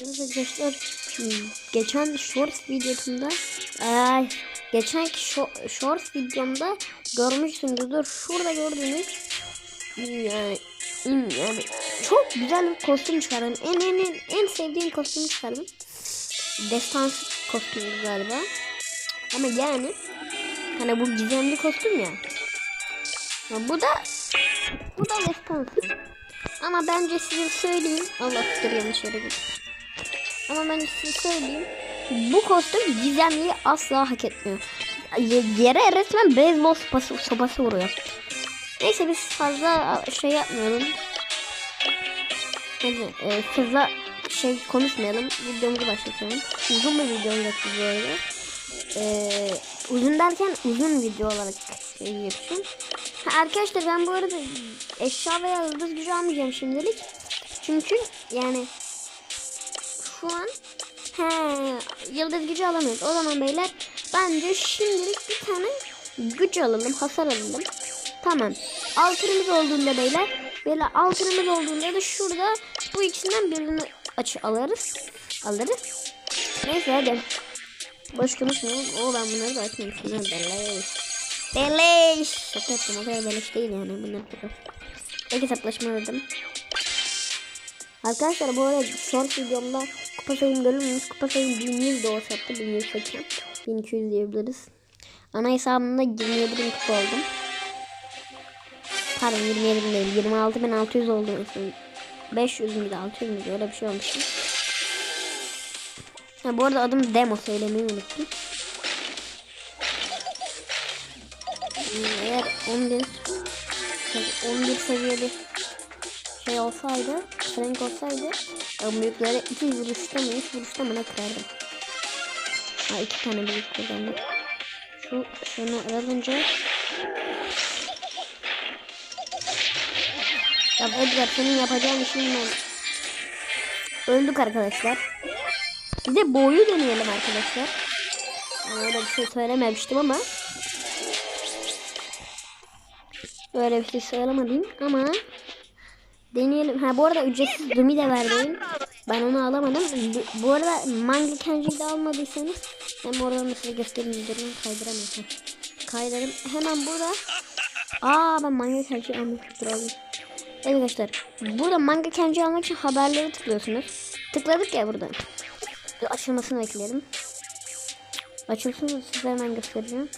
Evet arkadaşlar geçen shorts videomda ay geçen şo- shorts videomda görmüşsünüzdür. Şurada gördüğünüz yani yani çok güzel bir kostüm çıkardım. En en en, en sevdiğim kostümü çıkardım. Destansı kostümü galiba. Ama yani hani bu gizemli kostüm ya. ya bu da bu da destansı. Ama bence size söyleyeyim. Allah dur yanlış yere gittim. Ama ben size söyleyeyim. Bu kostüm gizemliyi asla hak etmiyor. Yere resmen beyzbol sopası, sopası vuruyor. Neyse biz fazla şey yapmayalım. Hadi e, fazla şey konuşmayalım. Videomuzu başlatalım. Uzun bir video olacak bu arada. E, uzun derken uzun video olarak şey yapacağım. Ha, arkadaşlar ben bu arada eşya veya yıldız gücü almayacağım şimdilik. Çünkü yani şu he, yıldız gücü alamıyoruz. O zaman beyler bence şimdilik bir tane güç alalım, hasar alalım. Tamam. Altınımız olduğunda beyler böyle altınımız olduğunda da şurada bu ikisinden birini aç alırız. Alırız. Neyse hadi. Boş konuşmayalım. O ben bunları da açmayayım. Beleş. Beleş. Şaka yaptım. O kadar beleş değil yani. Bunlar kadar. Peki hesaplaşma dedim. Arkadaşlar bu arada short videomda kupa sayım görülmüş. Kupa sayım 1100 de olsa yaptı. 1180. 1200 diyebiliriz. Ana hesabımda 27 bin kupa oldum. Pardon 27 bin değil. 26.600 oldu. 500 müydü 600 müydü öyle bir şey olmuştu. Ha, bu arada adım Demo söylemeyi unuttum. Eğer 11 tabii 11 seviyeli şey olsaydı, renk olsaydı ben büyüklere iki vuruşta mı, üç vuruşta mı ne kırardım. Ha iki tane büyük kazandım. Şu şunu alınca Ya Edgar senin yapacağın işin ben. Öldük arkadaşlar. Bir de boyu deneyelim arkadaşlar. Yani öyle bir şey söylememiştim ama. Böyle bir şey söylemedim ama. Deneyelim. Ha bu arada ücretsiz Dumi de verdim. Ben onu alamadım. Bu, arada Mangle Kenji'yi de almadıysanız hem oradan da size göstereyim. Durun kaydıramıyorum. Kaydırım. Hemen burada. Aa ben Mangle Kenji'yi almıştım. Alayım. Evet arkadaşlar. Burada manga kenji almak için haberleri tıklıyorsunuz. Tıkladık ya burada. Açılmasını bekleyelim. Açılsın size hemen göstereceğim.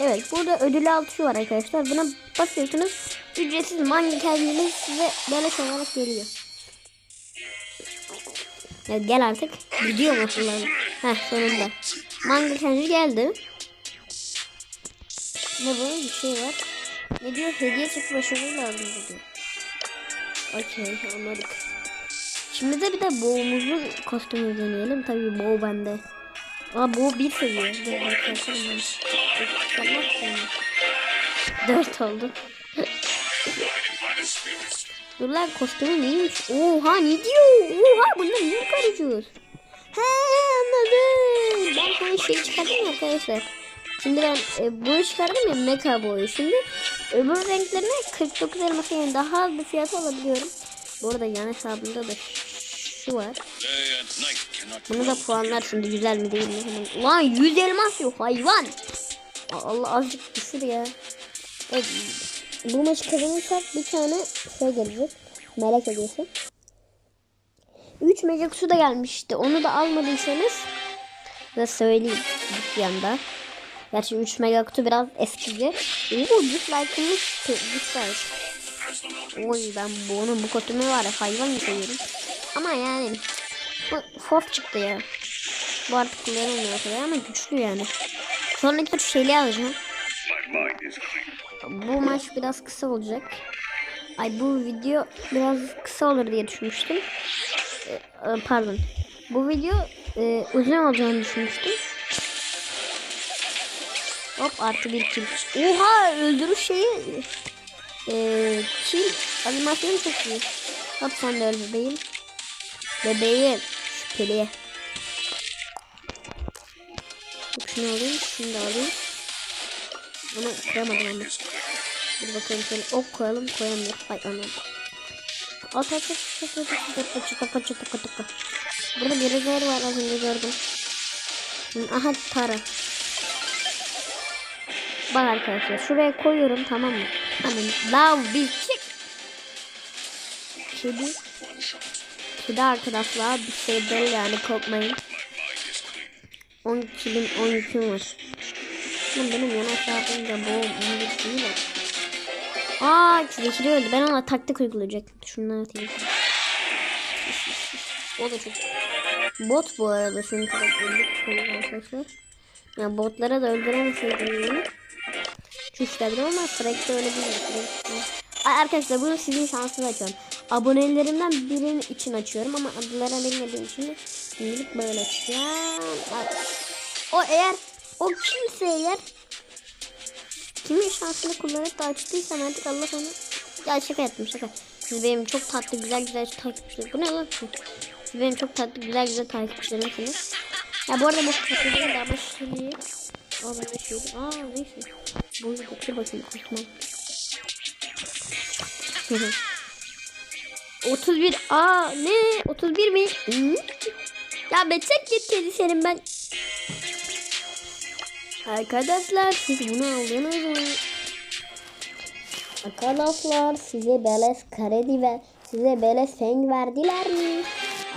Evet burada ödül altı var arkadaşlar. Buna basıyorsunuz. Ücretsiz manga kenjiniz size beleş olarak geliyor. Evet gel artık. Gidiyor mu kullanım? Heh sonunda. Manga kenji geldi. Ne bu? Bir şey var. Ne diyor? Hediye çıkıp başarılı lazım diyor. Okey anladık. Şimdi de bir de boğumuzun kostümü deneyelim. Tabii boğ bende. Aa boğ bir istiyorum. Dört oldu. Dur lan kostümü neymiş? Oha ne diyor? Oha bunlar niye karışıyoruz? He anladım. Ben hani şey çıkardım ya arkadaşlar. Şimdi ben e, bunu çıkardım ya mecha boyu. Şimdi öbür renklerine 49 elması yani daha az bir fiyatı alabiliyorum. Bu arada yan hesabımda da şu var. Bunu da puanlar şimdi güzel mi değil mi? Ulan 100 elmas yok hayvan. Allah azıcık düşür ya. Evet, bu maçı kazanırsak bir tane şey gelecek. Melek hediyesi. 3 mecek su da gelmişti. Onu da almadıysanız da söyleyeyim dükkanda. Gerçi 3 mega kutu biraz eskici. Oo dislike'ımız dislike. Oy ben bunun bu kostümü var ya hayvan mı seviyorum. Ama yani bu fof çıktı ya. Bu artık kullanılmıyor kadar ama güçlü yani. Sonraki maç şeyli alacağım. Bu maç biraz kısa olacak. Ay bu video biraz kısa olur diye düşünmüştüm. Ee, pardon. Bu video e, uzun olacağını düşünmüştüm. Hop artı bir kill. Oha öldürüş şeyi. Ee, kill animasyonu çok iyi. Hop sen de öl bebeğim. Bebeğim. Şüpheliye. Hop şunu alayım. Şunu da alayım. Bunu kıramadım ama. Dur bakalım şöyle ok koyalım koyamıyor. Ay anladım. At at at at at at at çıta paça tıka tıka. Burada birileri var az önce gördüm. Aha para. Bak arkadaşlar şuraya koyuyorum tamam mı? Tamam. Lav bir çık. Kedi. Kedi arkadaşlar bir şey değil yani korkmayın. 12 bin 12 var. Lan benim yanaş yapınca bu 11 değil mi? Aa Zekiri öldü. Ben ona taktik uygulayacaktım. Şunları atayım. O da çok. Bot bu arada çünkü bak öldük arkadaşlar. Ya botlara da öldüremeseydim yani. Tuşladım ama Frank'te. Frank'te- Ay arkadaşlar bunu sizin şansınız açıyorum. Abonelerimden birinin için açıyorum ama adlarını bilmediğim için şimdilik böyle açacağım. O eğer o kimse eğer kimin şansını kullanıp da açtıysam artık Allah onu ya şaka yaptım şaka. Siz benim çok tatlı güzel güzel takipçilerim. Bu ne lan? Siz benim çok tatlı güzel güzel takipçilerimsiniz. Ya bu arada bu takipçilerim daha başlıyor. Aa ben de şey Aa neyse. Bunu getir bakayım kurtma. 31 aa ne 31 mi? Hı? Ya betek git kedi senin ben. Arkadaşlar siz bunu aldınız mı? Arkadaşlar size beleş kredi ve size beleş feng verdiler mi?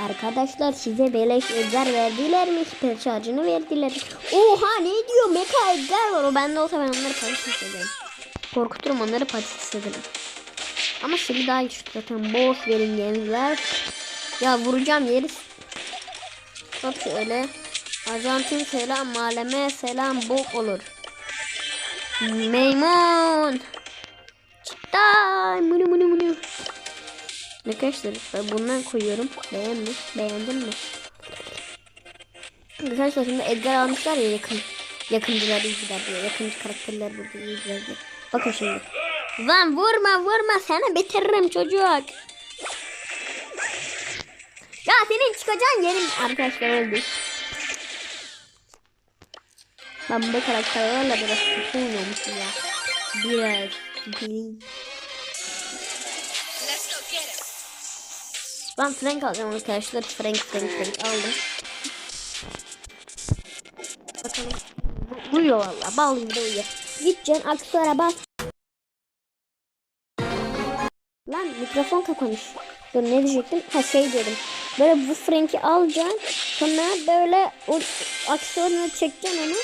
Arkadaşlar size beleş Edgar verdiler mi? Süper şarjını verdiler. Oha ne diyor? Mecha Edgar var. O bende olsa ben onları patates hissederim. Korkuturum onları patates hissederim. Ama şimdi daha güçlü zaten. Boş verin gençler. Ya vuracağım yeri. Hop şöyle. Arjantin selam, maleme selam, bok olur. Meymun. Çıktay. Mını mını mını. Arkadaşlar ben bundan koyuyorum. Beğendin Beğendin mi? Arkadaşlar şimdi Edgar almışlar ya yakın. Yakıncılar izler diye. Yakıncı karakterler burada izler diye. Bakın şimdi. Lan vurma vurma sana bitiririm çocuk. Ya senin çıkacağın yerin arkadaşlar öldü. Ben bu karakterlerle biraz kötü oynamışım ya. Biraz kötü. Ben Frank alacağım arkadaşlar. Frank Frank Frank aldım. Bakalım. Uyuyor valla. Bal gibi uyuyor. Gideceksin aksesuara bas. Lan mikrofon kapanmış. Dur ne diyecektim? Ha şey dedim. Böyle bu Frank'i alacaksın. Sonra böyle o aksesuarını çekeceksin onu.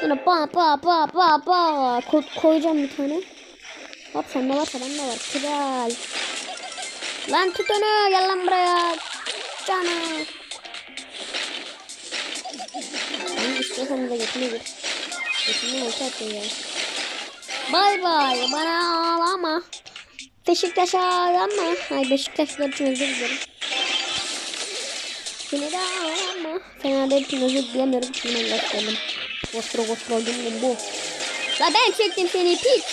Sonra pa pa pa pa pa ko koyacağım bir tane. Hop sende var sende var. Kral. Lan tut onu gel lan buraya. Canım. Ben istiyorsan da götürmeyi Götürmeyi olsa atıyor ya. Bay bay bana ağlama. Beşiktaş'a ağlama. Ay Beşiktaşlar için özür dilerim. Seni de ağlama. Fener'de için özür dilemiyorum. Şimdi ben gösterdim. Vostro vostro öldüm bu. La ben çektim seni piç.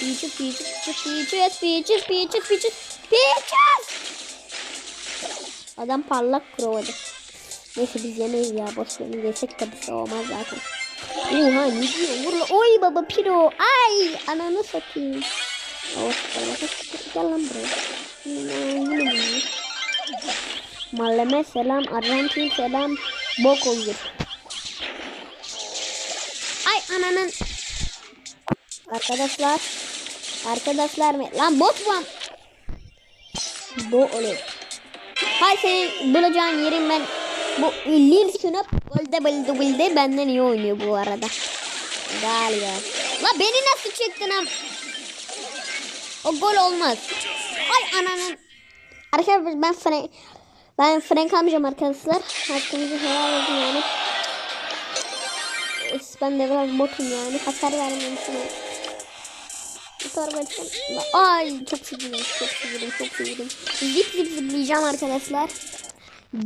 Piçiz piçiz piçiz piçiz piçiz piçiz piçiz piçiz. Adam parlak krovadı. Neyse biz yemeyiz ya boş verin yesek tabii olmaz zaten. Oha ne diyor? Vur la- Oy baba piro. Ay ananı satayım. Oh, gel lan buraya. Maleme selam, Arjantin selam, bok olur. Ananın. Arkadaşlar. Arkadaşlar mı? Lan bot var. Bu olur. Hay senin bulacağın yerin ben. Bu Lil Snap golde buldu buldu benden iyi oynuyor bu arada. Galiba. La beni nasıl çektin am? O gol olmaz. Ay ananın. Arkadaşlar ben Frank ben Frank almayacağım arkadaşlar. Hakkınızı helal edin yani. Ben de biraz botum yani. Hasar vermemişim. Açacağım. Ay çok sevindim. Çok sevindim. Çok sevindim. Zip zip zıplayacağım arkadaşlar.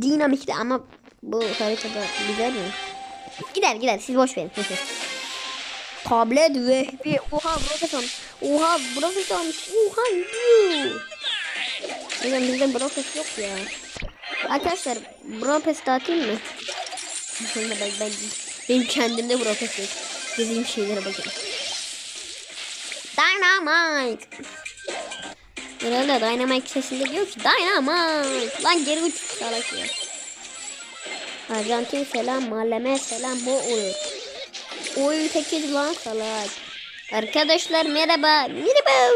Dinamikte ama bu haritada gider mi? Gider gider. Siz boş verin. Tablet vehbi. Oha profesör. Oha profesör. Oha. Hocam bizde brofes yok ya. Arkadaşlar brofes dağıtayım mı? Ben, ben, benim kendimde brofes yok. Dediğim şeylere bakın. Dynamite. Herhalde Dynamite sesinde diyor ki Dynamite. Lan geri uç salak ya. Arjantin selam, mahalleme selam, bu olur. Oyun tekiz lan salak. Arkadaşlar merhaba. Merhaba.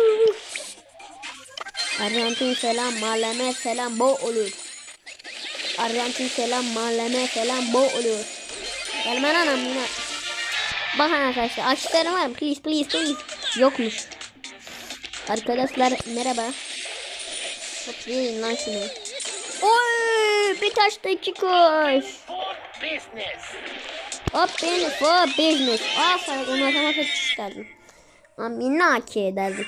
Arjantin selam, mahalleme selam, bu olur. Arjantin selam, mahalleme selam, bu olur. Gelmen anam yine. Bakın arkadaşlar açıklarım var mı? Please please please. Yokmuş. Arkadaşlar merhaba. Hop yiyin lan şunu. Oy bir taşta iki kuş. business. Hop beni for business. Sana ona sana seçiş derdim. Aminaki ederdim.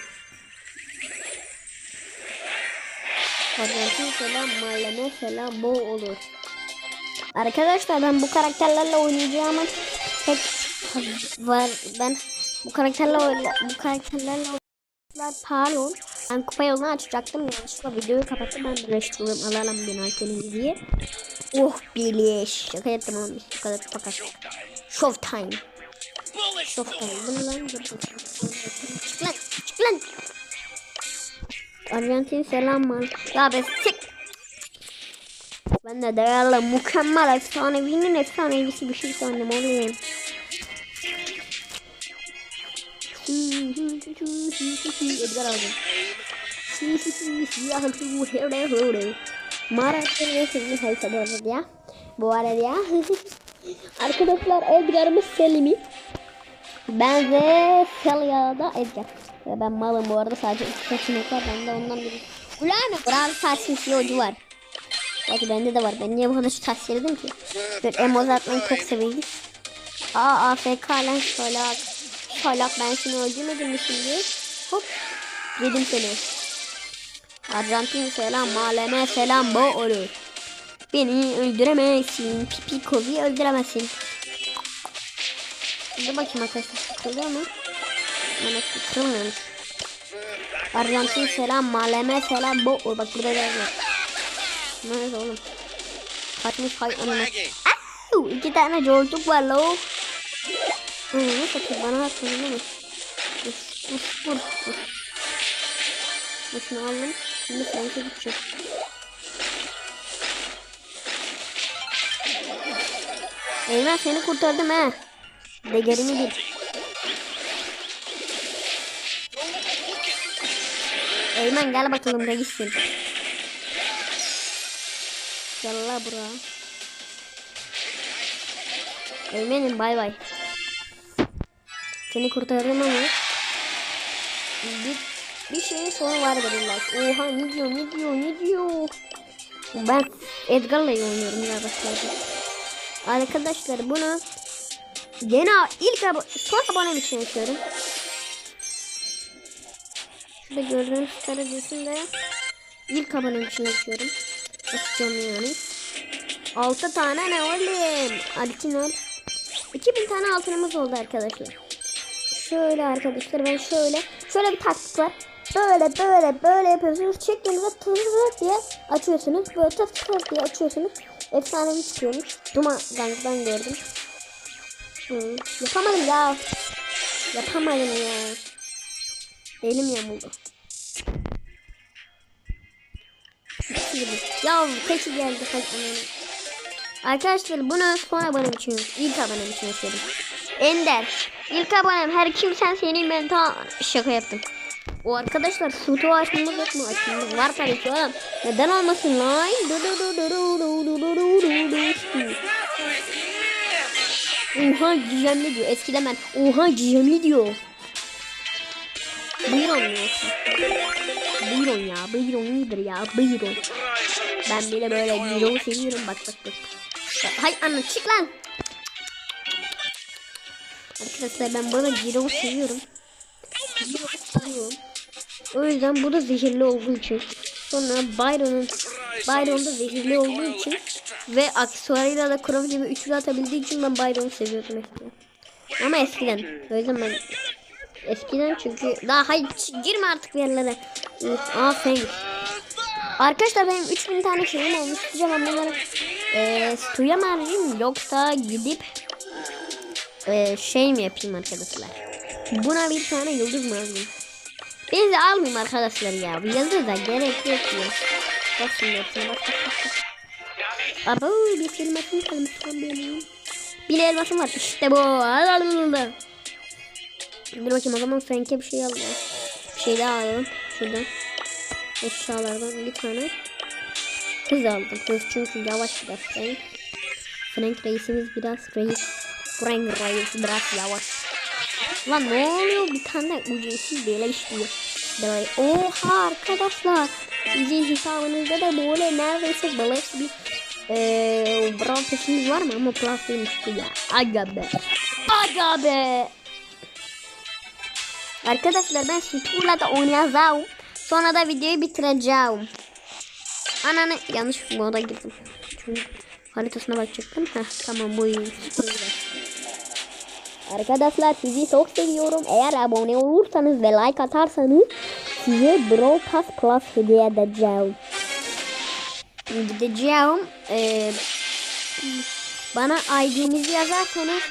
Arjantin selam, mahalleme selam, bu olur. Arkadaşlar ben bu karakterlerle oynayacağımı pek var. Ben bu karakterle oyna- bu karakterlerle oynayacağım. Pardon. Ben kupa yolunu açacaktım. Yanlışlıkla videoyu kapattım. Ben birleştiriyorum. Alalım bin altını diye. Oh biliş. Şaka yaptım ama bu kadar kaçtık. Show time. Show time. Bunu lan. Çık lan. Çık lan. Arjantin selam var. Ya be sik. Ben de değerli, mükemmel, efsanevinin efsanevisi bir şey sandım haysa bu arada ya. Arkadaşlar Edgar'ımız Selim'i. Ben de Selya'da Edgar. Ben malım bu arada sadece iki seçenek var. Bende ondan biri. Ulan Brawl Stars'ın yolcu var. Belki bende de var. Ben niye bu kadar taşladım ki? Bir emoz atmayı çok seviyoruz. Aa AFK lan Şolak. Şolak ben seni öldürmedim mi şimdi? Hop. Yedim seni. Arjantin selam, maleme selam, bu olur. Beni öldüremezsin. Pipi kovi öldüremezsin. Dur bakayım arkadaşlar. Kırılıyor mu? Evet kırılmıyormuş. Arjantin selam, maleme selam, bu olur. Bak burada yazıyor. Nerede oğlum? Kaçmış hay anına. Maggie. Au, iki tane çocuk var lo. Hı, ne satayım bana atmadın değil mi? Vur, vur, vur, vur. Şunu aldım. Şimdi Frans'a gideceğim. Eymen seni kurtardım he. Degerimi bil. Eymen gel bakalım reissin. Gel la buraya. Eymen'im bay bay. Seni kurtardım ama bir, bir şeyin sonu var dediler. Oha ne diyor ne diyor ne diyor. Ben Edgar'la oynuyorum ya başlarda. Arkadaşlar bunu yeni ilk abo son abonem için yapıyorum. Şurada gördüğünüz tarafında ilk abonem için yapıyorum. Yani. 6 tane ne oğlum? Altın ol. 2000 tane altınımız oldu arkadaşlar. Şöyle arkadaşlar ben şöyle şöyle bir taktik var. Böyle böyle böyle yapıyorsunuz. Çektiğinizde tır tır diye açıyorsunuz. Böyle tır tır diye açıyorsunuz. Efsanevi çıkıyormuş. Duma gangdan gördüm. Hı, yapamadım ya. Yapamadım ya. Elim yamuldu. gibi. Ya kaçı geldi kaçmanın. Arkadaşlar bunu son abonem için ilk abonem için istedim. Ender. İlk abonem her kimsen senin ben ta şaka yaptım. O arkadaşlar sutu açmamız yok mu? Açmamız var tabii ki oğlum. Neden olmasın lan? Oha gizemli diyor. Eskiden ben oha gizemli diyor. Buyur anlıyorsun. Buyurun ya. Buyurun iyidir ya. Buyurun. Ben bile böyle Giro'yu seviyorum. Bak bak bak. Hay anne çık lan. Arkadaşlar ben burada Giro'yu seviyorum. Seviyorum. O yüzden bu da zehirli olduğu için. Sonra Byron'un Byron da zehirli olduğu için ve aksesuarıyla da Crow gibi üçlü atabildiği için ben Byron'u seviyordum eskiden. Ama eskiden. O yüzden ben eskiden çünkü daha hayır girme artık yerlere. Uf, Aa thanks. Arkadaşlar benim 3000 tane şeyim olmuş. Sizce ben bunları e, suya mı harcayayım yoksa gidip e, şey mi yapayım arkadaşlar? Buna bir tane yıldız mı alayım? Biz de almayayım arkadaşlar ya. Bu yıldız da gerek yok ya. Bak şimdi bak bak bak. Abo bir filmasım kalmış lan benim. Bir elmasım var işte bu. Al al al. Dur bakayım o zaman Frank'e bir şey alalım. Bir şey daha alalım. Şuradan. Eşyalardan bir tane. Hız aldım. Hız çünkü yavaş gider Frank. Frank reisimiz biraz reis. Frank reis biraz yavaş. Lan ne oluyor? Bir tane ücretsiz böyle işliyor. Böyle. Oha arkadaşlar. Sizin hesabınızda da böyle neredeyse beleş bir brown pesimiz var mı? Ama plus değilmiş bu ya. Aga be. Aga be. Arkadaşlar ben Sütür'le de oynayacağım. Sonra da videoyu bitireceğim. Ananı yanlış moda girdim. Çünkü haritasına bakacaktım. Heh, tamam bu. Arkadaşlar sizi çok seviyorum. Eğer abone olursanız ve like atarsanız size Brawl Pass Plus hediye edeceğim. Gideceğim. Ee, bana ID'nizi yazarsanız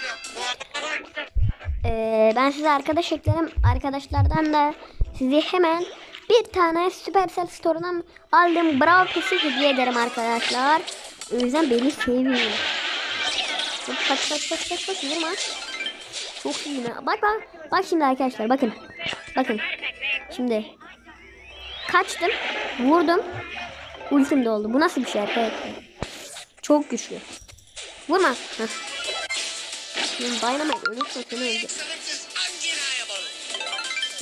ee, ben size arkadaş eklerim. Arkadaşlardan da size hemen bir tane Supercell Store'dan aldığım Brawl Pass'i hediye ederim arkadaşlar. O yüzden beni sevin. Kaç kaç kaç kaç kaç vurma. Çok iyi. Bak bak. Bak şimdi arkadaşlar bakın. Bakın. Şimdi kaçtım. Vurdum. Ultim de oldu. Bu nasıl bir şey arkadaşlar? Çok güçlü. Vurma. Heh. Şimdi Dynamite ölürse seni öldür.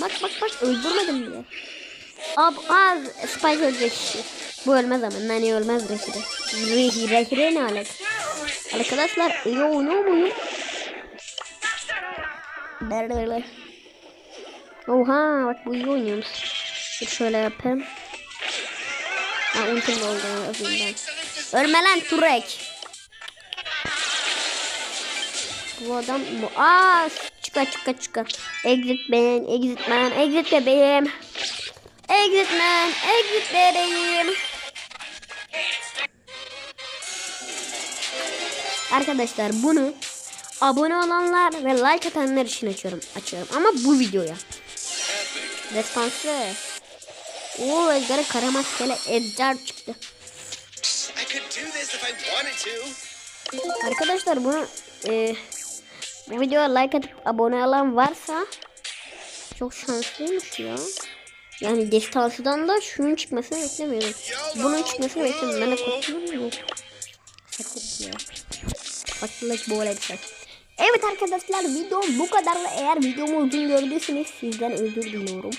Bak bak bak öldürmedim bile. Ab az Spike ölecek işte. Bu ölmez ama nani ölmez Reşide. Rehi Rehi ne alak? Arkadaşlar iyi oynuyor muyum? Berlele. Oha bak bu iyi oynuyormuş. Bir şöyle yapayım. Ha de oldu azından. Ölme lan Turek. Bu adam bu. Aa çıka çıka çıka. Exit ben, exit man, exit bebeğim. Exit man, exit bebeğim. Arkadaşlar bunu abone olanlar ve like atanlar için açıyorum. Açıyorum ama bu videoya. Destansı. Oo Edgar'a kara maskeli Edgar çıktı. Arkadaşlar bunu e, bu videoya like atıp abone olan varsa çok şanslıymış ya. Yani destansıdan da şunun çıkmasını beklemiyorum. Bunun çıkmasını beklemiyorum. Ben de korkuyorum yok. Saklık ya. Farklılık böyle bir. Evet arkadaşlar videom bu kadar eğer videomu uzun gördüyseniz sizden özür diliyorum.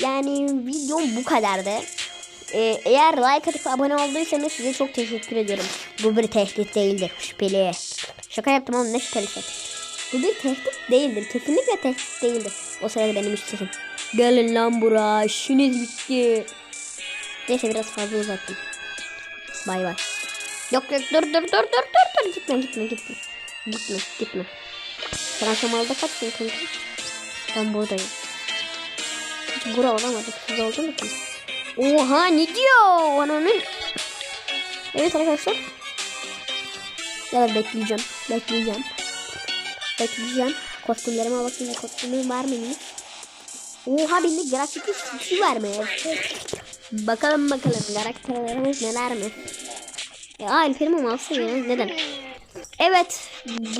Yani videom bu kadardı. Ee, eğer like atıp abone olduysanız size çok teşekkür ediyorum. Bu bir tehdit değildir şüpheli. Şaka yaptım oğlum ne şüphelisi. Bu bir tehdit değildir. Kesinlikle tehdit değildir. O sırada benim istedim. Gelin lan buraya işiniz bitti. Neyse biraz fazla uzattım. Bay bay. Yok yok dur dur dur dur dur dur gitme gitme gitme. Gitme gitme. Transformalda kaçsın kanka? Ben buradayım. Hiç bura olamadık. Siz oldu mu ki? Oha ne diyor? Ananın. Evet arkadaşlar. Ya bekleyeceğim. Bekleyeceğim. Bekleyeceğim. Kostümlerime bakayım. Kostümüm var mıymış? Oha bende grafik sisi var mı? bakalım bakalım karakterlerimiz neler mi? Ya Alper'im olsun ya neden? Evet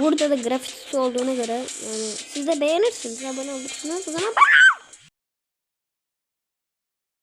burada da grafitisi olduğuna göre yani siz de beğenirsiniz abone olursunuz o zaman